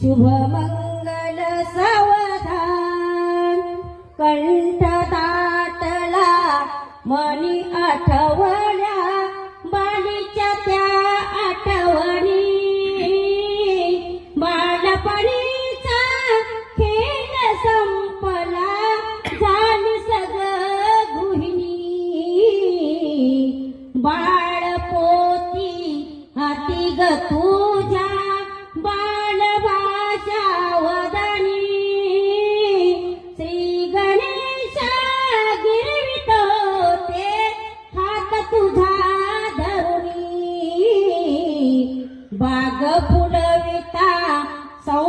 शुभ मंगल सावधान कंठ दाटला मनी आठवल्या बालीच्या त्या आठवणी। बालपणीचा खेळ संपला झाली सगळं गृहिणी। बाळपोती हाती गतू बाग फुलविता सौ